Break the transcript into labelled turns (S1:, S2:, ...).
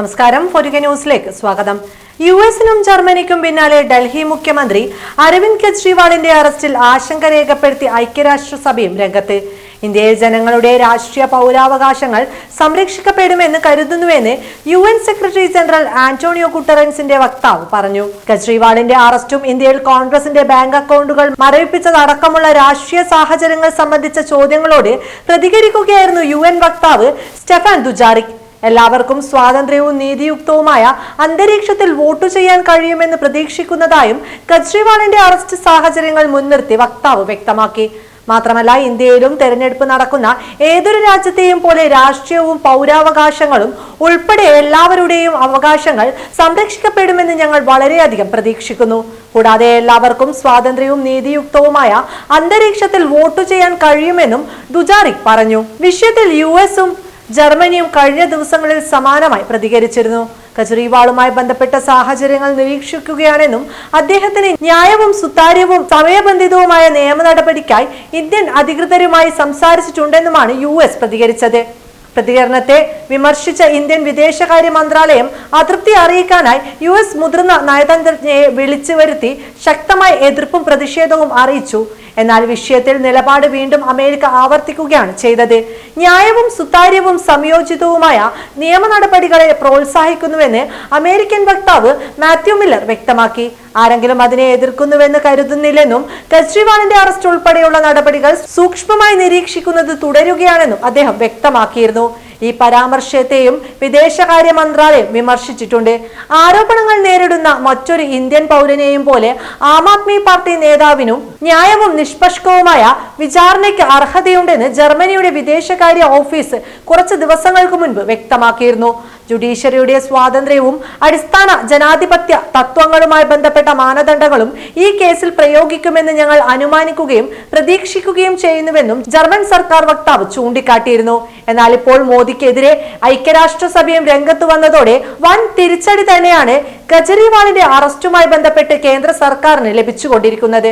S1: നമസ്കാരം. ഫൊരിക ന്യൂസിലേക്ക് സ്വാഗതം. യു എസിനും ജർമ്മനിക്കും പിന്നാലെ ഡൽഹി മുഖ്യമന്ത്രി അരവിന്ദ് കെജ്രിവാളിന്റെ അറസ്റ്റിൽ ആശങ്ക രേഖപ്പെടുത്തി ഐക്യരാഷ്ട്രസഭയും രംഗത്ത്. ഇന്ത്യയിൽ ജനങ്ങളുടെ രാഷ്ട്രീയ പൗരാവകാശങ്ങൾ സംരക്ഷിക്കപ്പെടുമെന്ന് കരുതുന്നുവെന്ന് U N secretary general Antonio കുട്ടറൻസിന്റെ വക്താവ് പറഞ്ഞു. കെജ്രിവാളിന്റെ അറസ്റ്റും ഇന്ത്യയിൽ കോൺഗ്രസിന്റെ ബാങ്ക് അക്കൗണ്ടുകൾ മരവിപ്പിച്ചതടക്കമുള്ള രാഷ്ട്രീയ സാഹചര്യങ്ങൾ സംബന്ധിച്ച ചോദ്യങ്ങളോട് പ്രതികരിക്കുകയായിരുന്നു യു വക്താവ് സ്റ്റെഫാൻ ദുജാറിക്. എല്ലാവർക്കും സ്വാതന്ത്ര്യവും നീതിയുക്തവുമായ അന്തരീക്ഷത്തിൽ വോട്ട് ചെയ്യാൻ കഴിയുമെന്ന് പ്രതീക്ഷിക്കുന്നതായും കെജ്രിവാളിന്റെ അറസ്റ്റ് സാഹചര്യങ്ങൾ മുൻനിർത്തി വക്താവ് വ്യക്തമാക്കി. മാത്രമല്ല ഇന്ത്യയിലും തെരഞ്ഞെടുപ്പ് നടക്കുന്ന ഏതൊരു രാജ്യത്തെയും പോലെ രാഷ്ട്രീയവും പൗരാവകാശങ്ങളും ഉൾപ്പെടെ എല്ലാവരുടെയും അവകാശങ്ങൾ സംരക്ഷിക്കപ്പെടുമെന്ന് ഞങ്ങൾ വളരെയധികം പ്രതീക്ഷിക്കുന്നു. കൂടാതെ എല്ലാവർക്കും സ്വാതന്ത്ര്യവും നീതിയുക്തവുമായ അന്തരീക്ഷത്തിൽ വോട്ടു ചെയ്യാൻ കഴിയുമെന്നും ദുജാറിക് പറഞ്ഞു. വിഷയത്തിൽ യു എസും ജർമ്മനിയും കഴിഞ്ഞ ദിവസങ്ങളിൽ സമാനമായി പ്രതികരിച്ചിരുന്നു. കെജ്രിവാളുമായി ബന്ധപ്പെട്ട സാഹചര്യങ്ങൾ നിരീക്ഷിക്കുകയാണെന്നും അദ്ദേഹത്തിന് ന്യായവും സുതാര്യവും സമയബന്ധിതവുമായ നിയമ നടപടിക്കായി ഇന്ത്യൻ അധികൃതരുമായി സംസാരിച്ചിട്ടുണ്ടെന്നുമാണ് യു എസ് പ്രതികരിച്ചത്. പ്രതികരണത്തെ വിമർശിച്ച ഇന്ത്യൻ വിദേശകാര്യ മന്ത്രാലയം അതൃപ്തി അറിയിക്കാനായി യു എസ് മുതിർന്ന നയതന്ത്രജ്ഞയെ വിളിച്ചു വരുത്തി ശക്തമായ എതിർപ്പും പ്രതിഷേധവും അറിയിച്ചു. എന്നാൽ വിഷയത്തിൽ നിലപാട് വീണ്ടും അമേരിക്ക ആവർത്തിക്കുകയാണ് ചെയ്തത്. ന്യായവും സുതാര്യവും സംയോജിതവുമായ നിയമ നടപടികളെ പ്രോത്സാഹിക്കുന്നുവെന്ന് അമേരിക്കൻ വക്താവ് മാത്യു മില്ലർ വ്യക്തമാക്കി. ആരെങ്കിലും അതിനെ എതിർക്കുന്നുവെന്ന് കരുതുന്നില്ലെന്നും കെജ്രിവാളിന്റെ അറസ്റ്റ് ഉൾപ്പെടെയുള്ള നടപടികൾ സൂക്ഷ്മമായി നിരീക്ഷിക്കുന്നത് തുടരുകയാണെന്നും അദ്ദേഹം വ്യക്തമാക്കിയിരുന്നു. ഈ പരാമർശത്തെയും വിദേശകാര്യ മന്ത്രാലയം വിമർശിച്ചിട്ടുണ്ട്. ആരോപണങ്ങൾ നേരിടുന്ന മറ്റൊരു ഇന്ത്യൻ പൗരനെയും പോലെ ആം ആദ്മി പാർട്ടി നേതാവിനും ന്യായവും നിഷ്പക്ഷവുമായ വിചാരണയ്ക്ക് അർഹതയുണ്ടെന്ന് ജർമ്മനിയുടെ വിദേശകാര്യ ഓഫീസ് കുറച്ച് ദിവസങ്ങൾക്ക് മുൻപ് വ്യക്തമാക്കിയിരുന്നു. ജുഡീഷ്യറിയുടെ സ്വാതന്ത്ര്യവും അടിസ്ഥാന ജനാധിപത്യ തത്വങ്ങളുമായി ബന്ധപ്പെട്ട മാനദണ്ഡങ്ങളും ഈ കേസിൽ പ്രയോഗിക്കുമെന്ന് ഞങ്ങൾ അനുമാനിക്കുകയും പ്രതീക്ഷിക്കുകയും ചെയ്യുന്നുവെന്നും ജർമ്മൻ സർക്കാർ വക്താവ് ചൂണ്ടിക്കാട്ടിയിരുന്നു. എന്നാൽ ഇപ്പോൾ മോദിക്കെതിരെ ഐക്യരാഷ്ട്രസഭയും രംഗത്ത് വന്നതോടെ വൻ തിരിച്ചടി തന്നെയാണ് കെജ്രിവാളിന്റെ അറസ്റ്റുമായി ബന്ധപ്പെട്ട് കേന്ദ്ര സർക്കാരിന് ലഭിച്ചുകൊണ്ടിരിക്കുന്നത്.